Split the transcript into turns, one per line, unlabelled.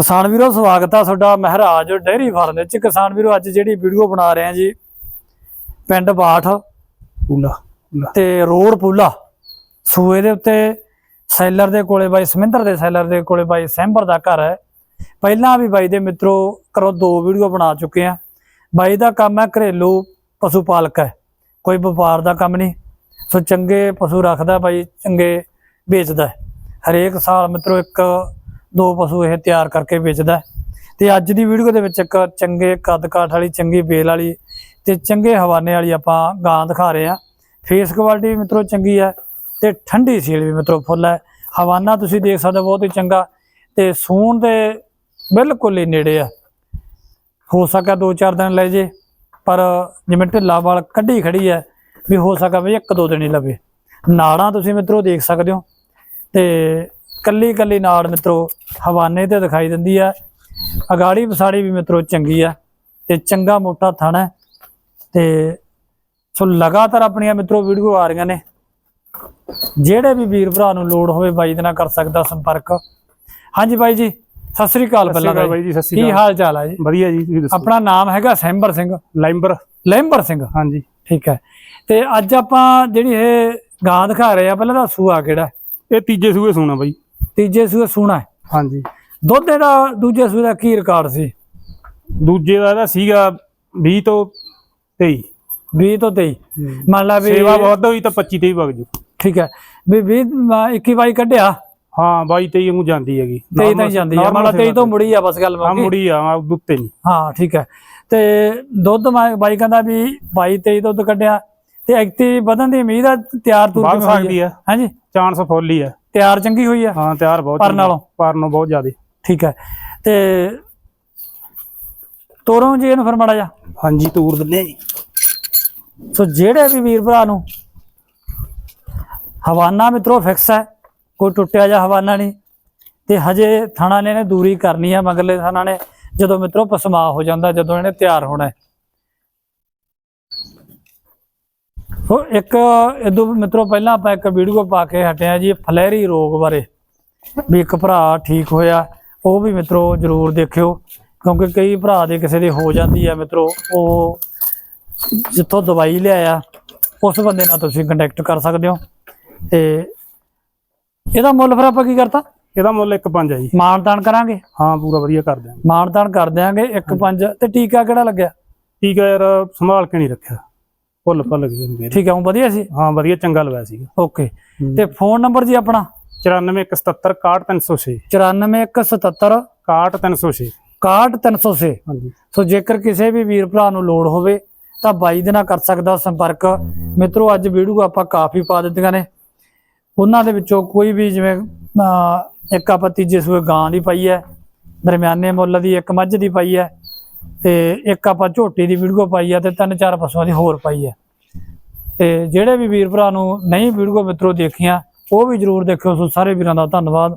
ਕਿਸਾਨ ਵੀਰੋ ਸਵਾਗਤ ਆ ਤੁਹਾਡਾ ਮਹਾਰਾਜ ਡੇਅਰੀ ਫਾਰਮ ਵਿੱਚ। ਕਿਸਾਨ ਵੀਰੋ ਅੱਜ ਜਿਹੜੀ ਵੀਡੀਓ ਬਣਾ ਰਹੇ ਆ ਜੀ ਪਿੰਡ ਬਾਠ
ਪੂਲਾ
ਤੇ ਰੋਡ ਪੂਲਾ। ਸੂਏ ਦੇ ਉੱਤੇ ਸੈਲਰ ਦੇ ਕੋਲੇ ਬਾਈ ਸਮਿੰਦਰ ਦੇ ਸੈਲਰ ਦੇ ਕੋਲੇ ਬਾਈ ਸੈਂਬਰ ਦਾ ਘਰ ਹੈ। ਪਹਿਲਾਂ ਵੀ ਬਾਈ ਦੇ ਮਿੱਤਰੋ ਕਰੋ ਦੋ ਵੀਡੀਓ ਬਣਾ ਚੁੱਕੇ ਆ ਬਾਈ ਦਾ ਕੰਮ ਹੈ ਘਰੇਲੂ ਪਸ਼ੂ ਪਾਲਕ ਹੈ। ਕੋਈ ਵਪਾਰ ਦਾ ਕੰਮ ਨਹੀਂ। ਸੋ ਚੰਗੇ ਪਸ਼ੂ ਰੱਖਦਾ ਬਾਈ ਚੰਗੇ ਵੇਚਦਾ। ਹਰੇਕ ਸਾਲ ਮਿੱਤਰੋ ਇੱਕ ਦੋ ਪਸ਼ੂ ਇਹ ਤਿਆਰ ਕਰਕੇ ਵੇਚਦਾ ਹੈ। ਤੇ ਅੱਜ ਦੀ ਵੀਡੀਓ ਦੇ ਵਿੱਚ ਇੱਕ ਚੰਗੇ ਕੱਦ ਕਾਠ ਵਾਲੀ, ਚੰਗੀ ਬੇਲ ਵਾਲੀ ਤੇ ਚੰਗੇ ਹਵਾਨੇ ਵਾਲੀ ਆਪਾਂ ਗਾਂ ਦਿਖਾ ਰਹੇ ਆ ਫੇਸ ਕੁਆਲਿਟੀ ਵੀ ਮਿੱਤਰੋ ਚੰਗੀ ਹੈ ਤੇ ਠੰਡੀ ਸੀਲ ਵੀ ਮਿੱਤਰੋ ਫੁੱਲ ਹੈ। ਹਵਾਨਾ ਤੁਸੀਂ ਦੇਖ ਸਕਦੇ ਹੋ, ਬਹੁਤ ਹੀ ਚੰਗਾ ਤੇ ਸੂਣ ਦੇ ਬਿਲਕੁਲ ਹੀ ਨੇੜੇ ਆ ਹੋ ਸਕਾ ਦੋ ਚਾਰ ਦਿਨ ਲੈ ਜੇ, ਪਰ ਜਿਵੇਂ ਢਿੱਲਾ ਵਾਲ ਕੱਢੀ ਖੜੀ ਹੈ ਵੀ ਹੋ ਸਕਾ ਵੀ ਇੱਕ ਦੋ ਦਿਨ ਹੀ ਲਵੇ। ਨਾੜਾਂ ਤੁਸੀਂ ਮਿੱਤਰੋ ਦੇਖ ਸਕਦੇ ਹੋ ਤੇ ਕੱਲੀ ਕੱਲੀ ਨਾੜ ਮਿੱਤਰੋ ਹਵਾਨੇ ਤੇ ਦਿਖਾਈ ਦਿੰਦੀ ਹੈ ਅਗਾੜੀ ਪਸਾੜੀ ਵੀ ਮਿੱਤਰੋ ਚੰਗੀ ਆ ਤੇ ਚੰਗਾ ਮੋਟਾ ਥਣ ਹੈ ਤੇ ਸੋ ਲਗਾਤਾਰ ਆਪਣੀਆਂ ਮਿੱਤਰੋ ਵੀਡੀਓ ਆ ਰਹੀਆਂ ਨੇ। ਜਿਹੜੇ ਵੀ ਵੀਰ ਭਰਾ ਨੂੰ ਲੋੜ ਹੋਵੇ ਬਾਈ ਦੇ ਨਾਲ ਕਰ ਸਕਦਾ ਸੰਪਰਕ। ਹਾਂਜੀ ਬਾਈ ਜੀ ਸਤਿ ਸ੍ਰੀ ਅਕਾਲ ਪਹਿਲਾਂ ਤਾਂ
ਬਾਈ
ਜੀ।
ਸਤਿ ਸ਼੍ਰੀ
ਕੀ
ਅਕਾਲ।
ਹਾਲ ਚਾਲ ਹੈ ਜੀ?
ਵਧੀਆ ਜੀ ਤੁਸੀਂ ਦੱਸੋ?
ਆਪਣਾ ਨਾਮ ਹੈਗਾ ਸੈਂਬਰ ਸਿੰਘ।
ਲਾਈਮਬਰ
ਲੈਂਬਰ ਸਿੰਘ?
ਹਾਂਜੀ।
ਠੀਕ ਹੈ। ਤੇ ਅੱਜ ਆਪਾਂ ਜਿਹੜੀ ਇਹ ਗਾਂ ਦਿਖਾ ਰਹੇ ਆ ਪਹਿਲਾਂ ਤਾਂ ਸੂਆ ਕਿਹੜਾ?
ਇਹ ਤੀਜੇ ਸੂਏ ਸੋਣਾ ਬਾਈ।
ਤੀਜੇ ਸੂਏ ਸੂਣਾ ਹੈ।
ਹਾਂਜੀ।
ਦੁੱਧ ਇਹਦਾ ਦੂਜੇ ਸੂਏ ਦਾ ਕੀ ਰਿਕਾਰਡ ਸੀ?
ਦੂਜੇ ਦਾ ਇਹਦਾ ਸੀਗਾ 20 ਤੋਂ 23
20 ਤੋਂ 23 ਮੰਨ ਲਾ ਵੀ
ਸੇਵਾ ਬਹੁਤ ਹੋਈ ਤਾਂ 25 ਤੇ ਹੀ ਵਗ ਜੂ।
ਠੀਕ ਹੈ। ਵੀ 20 21 22 ਕੱਢਿਆ?
ਹਾਂ 22 23 ਨੂੰ ਜਾਂਦੀ ਹੈਗੀ।
23 ਤਾਂ ਹੀ ਜਾਂਦੀ ਆ। ਮੰਨ ਲਾ 23 ਤੋਂ ਮੁੜੀ ਆ ਬਸ ਗੱਲ
ਹਾਂ
ਮੁੱਕ ਗਈ
ਮੁੜੀ ਆ ਦੁੱਤੇ ਨਹੀਂ।
ਹਾਂ ਠੀਕ ਹੈ। ਤੇ ਦੁੱਧ ਮੈਂ ਬਾਈ ਕਹਿੰਦਾ ਵੀ 22 23 ਦੁੱਧ ਕੱਢਿਆ। ਤੇ ਐਕਟੀ ਵਧਣ ਦੀ ਉਮੀਦ ਆ ਤਿਆਰ ਤੂਰ
ਸਕਦੀ
ਹੈ
ਆ।
ਹਾਂਜੀ।
ਚਾਂਸ ਫੁੱਲ ਹੀ ਆ।
ਤਿਆਰ ਚੰਗੀ ਹੋਈ ਆ?
ਹਾਂ ਤਿਆਰ ਬਹੁਤ
ਪਰ। ਨਾਲੋਂ?
ਪਰ ਨੂੰ ਬਹੁਤ ਜ਼ਿਆਦਾ।
ਠੀਕ ਹੈ। ਤੇ ਤੋਰੋਂ ਜੀ ਇਹਨੂੰ ਫਿਰ ਮੜਾ ਜਾ
ਹਾਂਜੀ ਤੂਰ ਦਿੰਨੇ ਜੀ।
ਸੋ ਜਿਹੜੇ ਵੀ ਵੀਰ ਭਰਾ ਨੂੰ ਹਵਾਨਾ ਮਿੱਤਰੋ ਫਿਕਸ ਹੈ ਕੋਈ ਟੁੱਟਿਆ ਜਾਂ ਹਵਾਨਾ ਨਹੀਂ ਤੇ ਹਜੇ ਥਾਣਾ ਨੇ ਨੇ ਦੂਰੀ ਕਰਨੀ ਹੈ ਮਗਰਲੇ ਥਾਣਾ ਨੇ ਜਦੋਂ ਮਿੱਤਰੋ ਪਸਮਾ ਹੋ ਜਾਂਦਾ ਜਦੋਂ ਇਹਨੇ ਤਿਆਰ ਹੋਣਾ ਹੈ ਸੋ ਇੱਕ ਇਦੋਂ ਮਿੱਤਰੋ ਪਹਿਲਾਂ ਆਪਾਂ ਇੱਕ ਵੀਡੀਓ ਪਾ ਕੇ ਹਟਿਆ ਜੀ ਫਲੈਰੀ ਰੋਗ ਬਾਰੇ। ਵੀ ਇੱਕ ਭਰਾ ਠੀਕ ਹੋਇਆ ਉਹ ਵੀ ਮਿੱਤਰੋ ਜਰੂਰ ਦੇਖਿਓ ਕਿਉਂਕਿ ਕਈ ਭਰਾ ਦੇ ਕਿਸੇ ਦੇ ਹੋ ਜਾਂਦੀ ਹੈ ਮਿੱਤਰੋ ਉਹ ਜਿੱਥੋਂ ਦਵਾਈ ਲਿਆਇਆ ਉਸ ਬੰਦੇ ਨਾਲ ਤੁਸੀਂ ਕੰਟੈਕਟ ਕਰ ਸਕਦੇ ਹੋ। ਤੇ ਇਹਦਾ ਮੁੱਲ ਫਿਰ ਆਪਾਂ ਕੀ ਕਰਤਾ?
ਇਹਦਾ ਮੁੱਲ 1.5 ਆ ਜੀ।
ਮਾਨਤਾਨ ਕਰਾਂਗੇ?
ਹਾਂ ਪੂਰਾ ਵਧੀਆ ਕਰ ਦਿਆਂਗੇ।
ਮਾਨਤਾਨ ਕਰ ਦਿਆਂਗੇ 1.5 ਤੇ ਟੀਕਾ ਕਿਹੜਾ ਲੱਗਿਆ?
ਹੈ ਯਾਰ ਸੰਭਾਲ ਕੇ ਨਹੀਂ ਰੱਖਿਆ। ਭੁੱਲ ਗਏ ਮੇਰੇ
ਠੀਕ ਹੈ ਉਹ ਵਧੀਆ ਸੀ?
ਹਾਂ ਵਧੀਆ ਚੰਗਾ ਲਵਾਇਆ ਸੀਗਾ।
ਓਕੇ ਤੇ ਫੋਨ ਨੰਬਰ ਜੀ ਆਪਣਾ?
9417 61306
94177
61306
61306
ਹਾਂਜੀ।
ਸੋ ਜੇਕਰ ਕਿਸੇ ਵੀ ਵੀਰ ਭਰਾ ਨੂੰ ਲੋੜ ਹੋਵੇ ਤਾਂ ਬਾਈ ਦੇ ਨਾਲ ਕਰ ਸਕਦਾ ਸੰਪਰਕ। ਮਿੱਤਰੋ ਅੱਜ ਵੀਡੀਓ ਆਪਾਂ ਕਾਫੀ ਪਾ ਦਿੱਤੀਆਂ ਨੇ। ਉਹਨਾਂ ਦੇ ਵਿੱਚੋਂ ਕੋਈ ਵੀ ਜਿਵੇਂ ਇੱਕ ਆਪਾਂ ਤੀਜੇ ਸੂਏ ਗਾਂ ਦੀ ਪਾਈ ਹੈ ਦਰਮਿਆਨੇ ਮੁੱਲ ਦੀ ਇੱਕ ਮੱਝ ਦੀ ਪਾਈ ਹੈ ਤੇ ਇੱਕ ਆਪਾਂ ਝੋਟੀ ਦੀ ਵੀਡੀਓ ਪਾਈ ਹੈ ਤੇ ਤਿੰਨ ਚਾਰ ਪਸ਼ੂਆਂ ਦੀ ਹੋਰ ਪਾਈ ਹੈ ਤੇ ਜਿਹੜੇ ਵੀ ਵੀਰ ਭਰਾ ਨੂੰ ਨਹੀਂ ਵੀਡੀਓ ਮਿੱਤਰੋ ਦੇਖੀਆਂ, ਉਹ ਵੀ ਜਰੂਰ ਦੇਖਿਓ। ਸੋ ਸਾਰੇ ਵੀਰਾਂ ਦਾ ਧੰਨਵਾਦ।